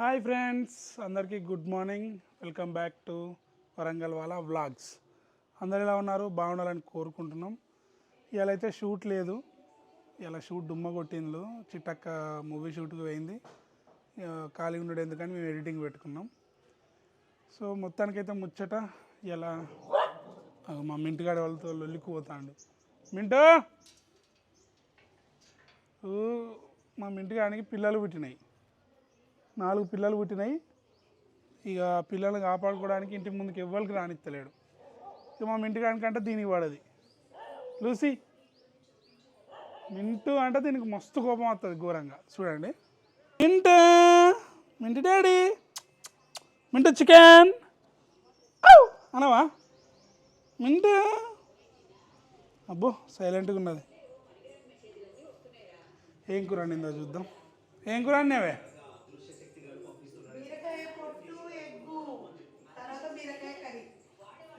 Hi friends అందరికీ good morning. Welcome back to Warangal వాళ్ళ vlogs. అందరు ఎలా ఉన్నారు? బాగుండాలని కోరుకుంటున్నాం. ఇవాళ అయితే షూట్ లేదు. ఇలా షూట్ డుమ్మ కొట్టిండ్లు. చిట్టక్క మూవీ షూట్కి పోయింది. ఖాళీ ఉండడు ఎందుకని మేము ఎడిటింగ్ పెట్టుకున్నాం. సో మొత్తానికైతే ముచ్చట ఇలా మా మింటిగాడి వాళ్ళతో లొల్లికి మింటో! మా మింటిగాడికి పిల్లలు పుట్టినాయి. నాలుగు పిల్లలు పుట్టినాయి. ఇక పిల్లల్ని కాపాడుకోవడానికి ఇంటి ముందుకు ఎవ్వరికి రానిత్తలేడు. ఇక మా ఇంటికానికంటే దీనికి పడది. లూసీ మింటు అంటే దీనికి మస్తు కోపం వస్తుంది ఘోరంగా. చూడండి. మింట మింటు డాడీ మింటు చికెన్. అనవా? మింట. అబ్బో సైలెంట్గా ఉన్నది. ఏం కూర వండిందో చూద్దాం. ఏం కూర అన్నవే బీరకాయ పొట్టు ఎగ్గు తర్వాత బీరకాయ కర్రీ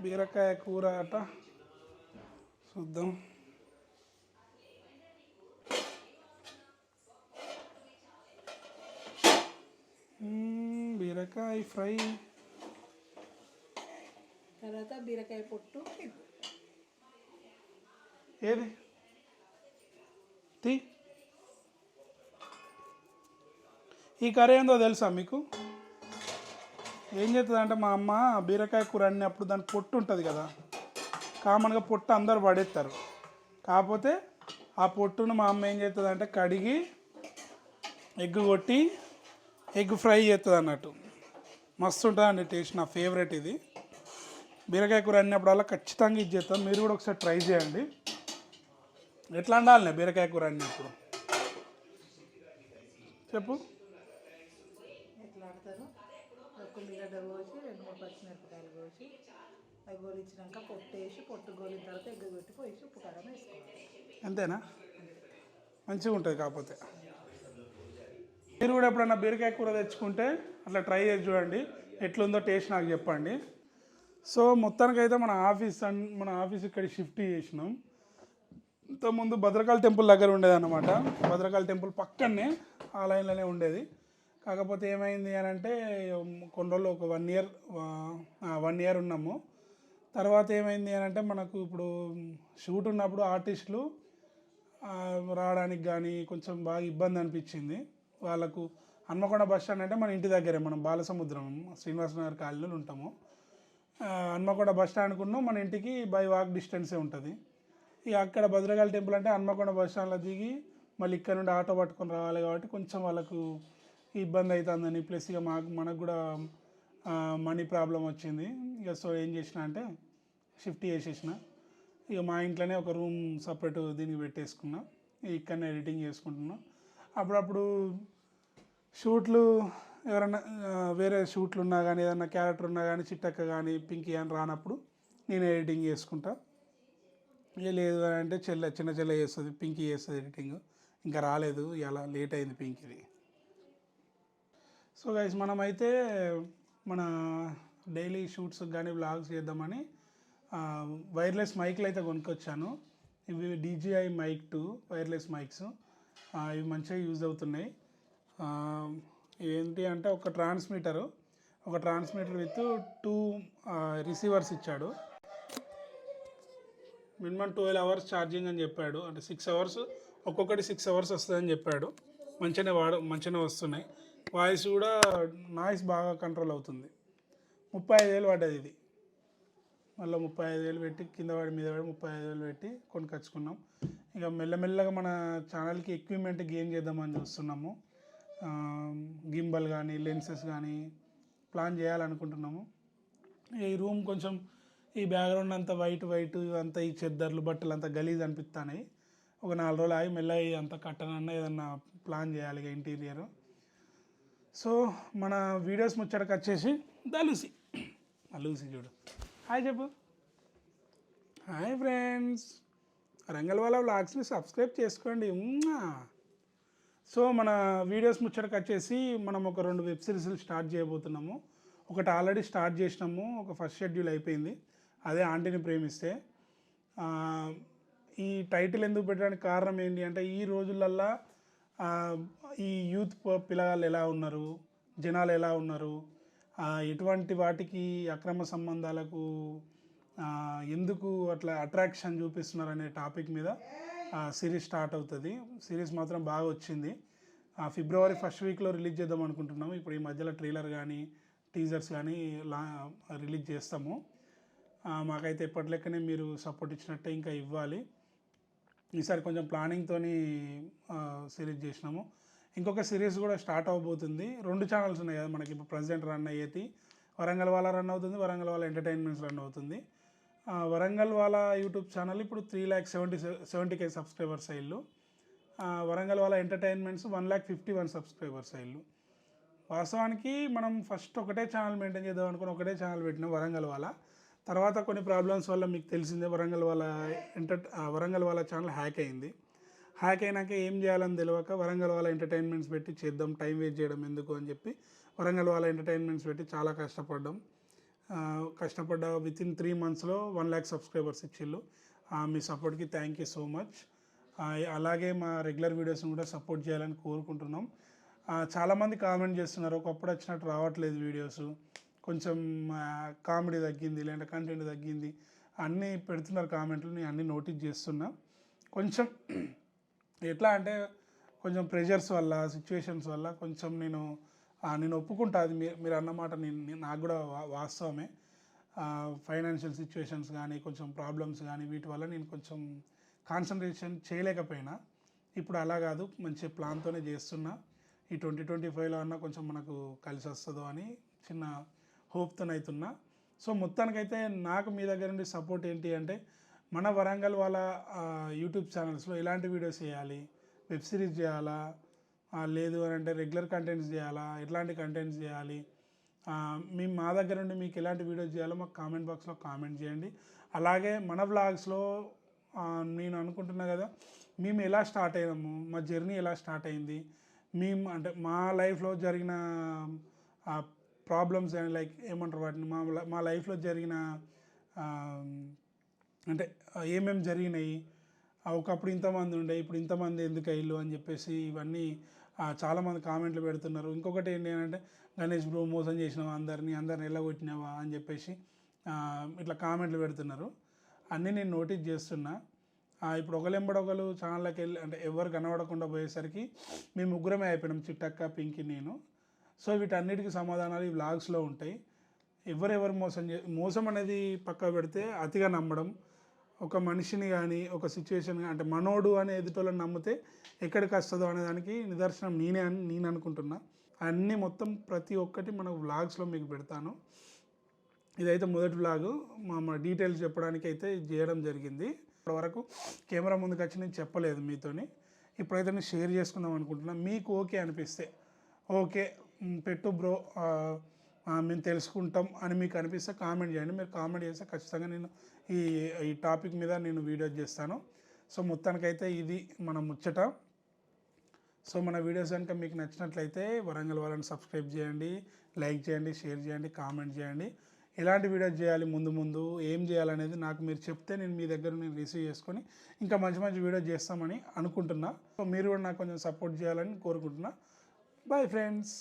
బీరకాయ కూర అట. చూద్దాం. బీరకాయ ఫ్రై. తర్వాత బీరకాయ పొట్టు. ఏది? తీ. ఈ కర్రీ ఏందో తెలుసా మీకు? ఏం చేస్తుంది అంటే మా అమ్మ బీరకాయ కూర అన్నప్పుడు దాని పొట్టు ఉంటుంది కదా కామన్గా పొట్టు అందరు పడేస్తారు కాకపోతే ఆ పొట్టును మా అమ్మ ఏం చేస్తుంది అంటే కడిగి ఎగ్ కొట్టి ఎగ్ ఫ్రై చేస్తుంది అన్నట్టు మస్తు ఉంటుందండి టేస్ట్ నా ఫేవరెట్ ఇది. బీరకాయ కూర అన్నప్పుడల్లా ఖచ్చితంగా ఇది చేస్తాం మీరు కూడా ఒకసారి ట్రై చేయండి. ఎట్లా వండాలి బీరకాయ కూర అన్నప్పుడు? చెప్పు. ఎట్లా ఆడతారు? ఉల్లిగడ్డ కోసి రెండు మూడు పచ్చిమిరపకాయలు కోసి అవి గోలిచ్చినాక పొట్టు వేసి పొట్టు గోలిన తర్వాత ఎగ్గు పెట్టి పోసి ఉప్పు కారం వేసుకోవాలి. అంతేనా? మంచిగా ఉంటుంది కాకపోతే. మీరు కూడా ఎప్పుడన్నా బీరకాయ కూర తెచ్చుకుంటే అట్లా ట్రై చేసి చూడండి. ఎట్లుందో టేస్ట్ నాకు చెప్పండి. సో మొత్తానికైతే మన ఆఫీస్ అన్- మన ఆఫీస్ ఇక్కడ షిఫ్ట్ చేసినాం. ఇంతకుముందు భద్రకాళి టెంపుల్ దగ్గర ఉండేది అనమాట భద్రకాళి టెంపుల్ పక్కనే ఆ లైన్లోనే ఉండేది. కాకపోతే ఏమైంది అని అంటే కొన్ని రోజులు ఒక వన్ ఇయర్ వన్ ఇయర్ ఉన్నాము. తర్వాత ఏమైంది అని అంటే మనకు ఇప్పుడు షూట్ ఉన్నప్పుడు ఆర్టిస్టులు రావడానికి కానీ కొంచెం బాగా ఇబ్బంది అనిపించింది. వాళ్ళకు హన్మకొండ బస్ స్టాండ్ అంటే మన ఇంటి దగ్గరే మనం బాలసముద్రం శ్రీనివాసనగర్ కాలనీలో ఉంటాము. హన్మకొండ బస్ స్టాండ్కు మన ఇంటికి బై వాక్ డిస్టెన్సే ఉంటుంది. ఇక అక్కడ భద్రకాళి టెంపుల్ అంటే హన్మకొండ బస్ స్టాండ్లో దిగి మళ్ళీ ఇక్కడ నుండి ఆటో పట్టుకొని రావాలి కాబట్టి కొంచెం వాళ్ళకు ఇబ్బంది అవుతుందని ప్లస్ ఇక మాకు మనకు కూడా మనీ ప్రాబ్లం వచ్చింది. ఇక సో ఏం చేసిన అంటే షిఫ్ట్ చేసేసిన. ఇక మా ఇంట్లోనే ఒక రూమ్ సపరేట్ దీనికి పెట్టేసుకున్నా. ఇక్కడనే ఎడిటింగ్ చేసుకుంటున్నా. అప్పుడప్పుడు షూట్లు ఎవరైనా వేరే షూట్లు ఉన్నా కానీ ఏదైనా క్యారెక్టర్ ఉన్నా కానీ చిట్టక్క కానీ పింకీ అని రానప్పుడు నేను ఎడిటింగ్ చేసుకుంటా. ఇక లేదు అని అంటే చెల్ల చిన్న చెల్ల చేస్తుంది పింకీ చేస్తుంది ఎడిటింగ్. ఇంకా రాలేదు ఇలా లేట్ అయింది పింకీది. సో గైస్ మనమైతే మన డైలీ షూట్స్ కానీ బ్లాగ్స్ చేద్దామని వైర్లెస్ మైక్లు అయితే కొనుక్కొచ్చాను. ఇవి DJI mic two wireless mics ఇవి మంచిగా యూజ్ అవుతున్నాయి. ఏంటి అంటే ఒక ట్రాన్స్మిటరు ఒక ట్రాన్స్మిటర్ విత్ టూ రిసీవర్స్ ఇచ్చాడు. మినిమం ట్వెల్వ్ అవర్స్ ఛార్జింగ్ అని చెప్పాడు. అంటే సిక్స్ అవర్స్ ఒక్కొక్కటి సిక్స్ అవర్స్ వస్తుందని చెప్పాడు. మంచిగానే వాడు మంచిగానే వస్తున్నాయి. వాయిస్ కూడా నాయిస్ బాగా కంట్రోల్ అవుతుంది. ముప్పై ఐదు వేలు పడ్డది ఇది. మళ్ళీ ముప్పై ఐదు వేలు పెట్టి కింద వాడి మీద వాడి ముప్పై ఐదు వేలు పెట్టి కొనుకొచ్చుకున్నాం. ఇక మెల్లమెల్లగా మన ఛానల్కి ఎక్విప్మెంట్ గెయిన్ చేద్దామని చూస్తున్నాము. గింబల్ కానీ లెన్సెస్ కానీ ప్లాన్ చేయాలనుకుంటున్నాము. ఈ రూమ్ కొంచెం ఈ బ్యాక్గ్రౌండ్ అంతా వైట్ వైట్ ఇవంతా ఈ చెద్దర్లు బట్టలు అంతా గలీజ్ అనిపిస్తున్నాయి. ఒక నాలుగు రోజులు ఆగి మెల్లగా అంతా కట్టనన్నా ఏదన్నా ప్లాన్ చేయాలి ఇక ఇంటీరియర్ సో మన వీడియోస్ ముచ్చటకు వచ్చేసి దలూసి లూసి. చూడు. హాయ్ చెప్పు. Hi friends. రంగల్ వాళ్ళ వ్లాగ్స్ని సబ్స్క్రైబ్ చేసుకోండి. సో మన వీడియోస్ ముచ్చటకు వచ్చేసి మనం ఒక రెండు వెబ్ సిరీస్లు స్టార్ట్ చేయబోతున్నాము. ఒకటి ఆల్రెడీ స్టార్ట్ చేసినాము. ఒక ఫస్ట్ షెడ్యూల్ అయిపోయింది. అదే ఆంటీని ప్రేమిస్తే. ఈ టైటిల్ ఎందుకు పెట్టడానికి కారణం ఏంటి అంటే ఈ రోజులల్లా ఈ యూత్ పిల్లగాళ్ళు ఎలా ఉన్నారు? జనాలు ఎలా ఉన్నారు? ఎటువంటి వాటికి అక్రమ సంబంధాలకు ఎందుకు అట్లా అట్రాక్షన్ చూపిస్తున్నారు అనే టాపిక్ మీద సిరీస్ స్టార్ట్ అవుతుంది. సిరీస్ మాత్రం బాగా వచ్చింది. ఆ, ఫిబ్రవరి ఫస్ట్ వీక్లో రిలీజ్ చేద్దాం అనుకుంటున్నాము. ఇప్పుడు ఈ మధ్యలో ట్రైలర్ కానీ టీజర్స్ కానీ లా రిలీజ్ చేస్తాము. మాకైతే ఎప్పటి లెక్కనే మీరు సపోర్ట్ ఇచ్చినట్టే ఇంకా ఇవ్వాలి. ఈసారి కొంచెం ప్లానింగ్తో సిరీస్ చేసినాము. ఇంకొక సిరీస్ కూడా స్టార్ట్ అవబోతుంది. రెండు ఛానల్స్ ఉన్నాయి కదా మనకి. ఇప్పుడు ప్రజెంట్ రన్ అయ్యేది వరంగల్ వాళ్ళ రన్ అవుతుంది వరంగల్ వాళ్ళ ఎంటర్టైన్మెంట్స్ రన్ అవుతుంది. వరంగల్ వాళ్ళ యూట్యూబ్ ఛానల్ ఇప్పుడు three lakh seventy seventy K subscribers అయ్యిళ్ళు Warangal వాళ్ళ entertainments one lakh fifty one subscribers అయ్యిళ్ళు వాస్తవానికి మనం ఫస్ట్ ఒకటే ఛానల్ మెయింటైన్ చేద్దాం అనుకుని ఒకటే ఛానల్ పెట్టినాం వరంగల్ వాళ్ళ తర్వాత కొన్ని ప్రాబ్లమ్స్ వల్ల మీకు తెలిసిందే వరంగల్ వాళ్ళ ఎంటర్ వరంగల్ వాళ్ళ ఛానల్ హ్యాక్ అయింది హ్యాక్ అయినాక ఏం చేయాలని తెలియక వరంగల్ వాళ్ళ ఎంటర్టైన్మెంట్స్ పెట్టి చేద్దాం టైం వేస్ట్ చేయడం ఎందుకు అని చెప్పి వరంగల్ వాళ్ళ ఎంటర్టైన్మెంట్స్ పెట్టి చాలా కష్టపడ్డాం. కష్టపడ్డ విత్ ఇన్ త్రీ మంత్స్లో వన్ ల్యాక్ సబ్స్క్రైబర్స్ ఇచ్చిళ్ళు. మీ సపోర్ట్కి థ్యాంక్ యూ సో మచ్ అలాగే మా రెగ్యులర్ వీడియోస్ని కూడా సపోర్ట్ చేయాలని కోరుకుంటున్నాం. చాలామంది కామెంట్ చేస్తున్నారు ఒకప్పుడు వచ్చినట్టు రావట్లేదు వీడియోస్ కొంచెం కామెడీ తగ్గింది లేదంటే కంటెంట్ తగ్గింది. అన్నీ పెడుతున్నారు కామెంట్లు నేను అన్నీ నోటీస్ చేస్తున్నా. కొంచెం ఎట్లా అంటే కొంచెం ప్రెషర్స్ వల్ల సిచ్యువేషన్స్ వల్ల కొంచెం నేను నేను ఒప్పుకుంటా. అది మీరు మీరు అన్నమాట నేను నాకు కూడా వా- వాస్తవమే. ఫైనాన్షియల్ సిచ్యువేషన్స్ కానీ కొంచెం ప్రాబ్లమ్స్ కానీ వీటి వల్ల నేను కొంచెం కాన్సన్ట్రేషన్ చేయలేకపోయినా. ఇప్పుడు అలా కాదు మంచి ప్లాన్తోనే చేస్తున్నా. ఈ ట్వంటీ ట్వంటీ ఫైవ్లో అన్నా కొంచెం మనకు కలిసి వస్తుందో అని చిన్న హోప్తోనైతున్నా సో మొత్తానికైతే నాకు మీ దగ్గర నుండి సపోర్ట్ ఏంటి అంటే మన వరంగల్ వాళ్ళ యూట్యూబ్ ఛానల్స్లో ఎలాంటి వీడియోస్ చేయాలి? వెబ్ సిరీస్ చేయాలా? లేదు అని అంటే రెగ్యులర్ కంటెంట్స్ చేయాలా? ఎట్లాంటి కంటెంట్స్ చేయాలి? మేము మా దగ్గర నుండి మీకు ఎలాంటి వీడియోస్ చేయాలో మాకు కామెంట్ బాక్స్లో కామెంట్ చేయండి. అలాగే మన వ్లాగ్స్లో నేను అనుకుంటున్నా కదా మేము ఎలా స్టార్ట్ అయినాము? మా జర్నీ ఎలా స్టార్ట్ అయింది? మేము అంటే మా లైఫ్లో జరిగిన ప్రాబ్లమ్స్ అని లైక్ ఏమంటారు వాటిని? మా మా లైఫ్లో జరిగిన అంటే ఏమేమి జరిగినాయి? ఒకప్పుడు ఇంతమంది ఉండే ఇప్పుడు ఇంతమంది ఎందుకు అయ్యిల్లు అని చెప్పేసి ఇవన్నీ చాలామంది కామెంట్లు పెడుతున్నారు. ఇంకొకటి ఏంటి అంటే గణేష్ బ్రో మోసం చేసినావా అందరినీ అందరిని ఎల్లగొట్టినావా అని చెప్పేసి ఇట్లా కామెంట్లు పెడుతున్నారు. అన్నీ నేను నోటీస్ చేస్తున్నా. ఇప్పుడు ఇప్పుడు ఒకలెంబడొకరు ఛానళ్ళకి వెళ్ళి అంటే ఎవరు కనబడకుండా పోయేసరికి మేము ముగ్గురమే అయిపోయినాం చిట్టక్క పింకి నేను. సో వీటన్నిటికీ సమాధానాలు ఈ వ్లాగ్స్లో ఉంటాయి. ఎవరెవరు మోసం చే మోసం అనేది పక్క పెడితే అతిగా నమ్మడం ఒక మనిషిని కానీ ఒక సిచ్యువేషన్ అంటే మనోడు అనే ఎదుటోళ్ళని నమ్మితే ఎక్కడికి వస్తుందో అనే దానికి నిదర్శనం నేనే అని నేను అనుకుంటున్నా. అన్నీ మొత్తం ప్రతి ఒక్కటి మన వ్లాగ్స్లో మీకు పెడతాను. ఇదైతే మొదటి వ్లాగ్ మా మా డీటెయిల్స్ చెప్పడానికి అయితే చేయడం జరిగింది. ఇప్పటివరకు కెమెరా ముందుకు వచ్చి నేను చెప్పలేదు మీతోని. ఇప్పుడైతే నేను షేర్ చేసుకుందాం అనుకుంటున్నా. మీకు ఓకే అనిపిస్తే. ఓకే పెట్టు బ్రో. మేము తెలుసుకుంటాం అని మీకు అనిపిస్తే కామెంట్ చేయండి. మీరు కామెంట్ చేస్తే ఖచ్చితంగా నేను ఈ ఈ టాపిక్ మీద నేను వీడియో చేస్తాను. సో మొత్తానికైతే ఇది మన ముచ్చట. సో మన వీడియోస్ కనుక మీకు నచ్చినట్లయితే వరంగల్ వాళ్ళని సబ్స్క్రైబ్ చేయండి లైక్ చేయండి షేర్ చేయండి కామెంట్ చేయండి. ఎలాంటి వీడియోస్ చేయాలి ముందు ముందు ఏం చేయాలనేది నాకు మీరు చెప్తే నేను మీ దగ్గర నేను రిసీవ్ చేసుకొని ఇంకా మంచి మంచి వీడియో చేస్తామని అనుకుంటున్నా. సో మీరు కూడా నాకు కొంచెం సపోర్ట్ చేయాలని కోరుకుంటున్నా. Bye friends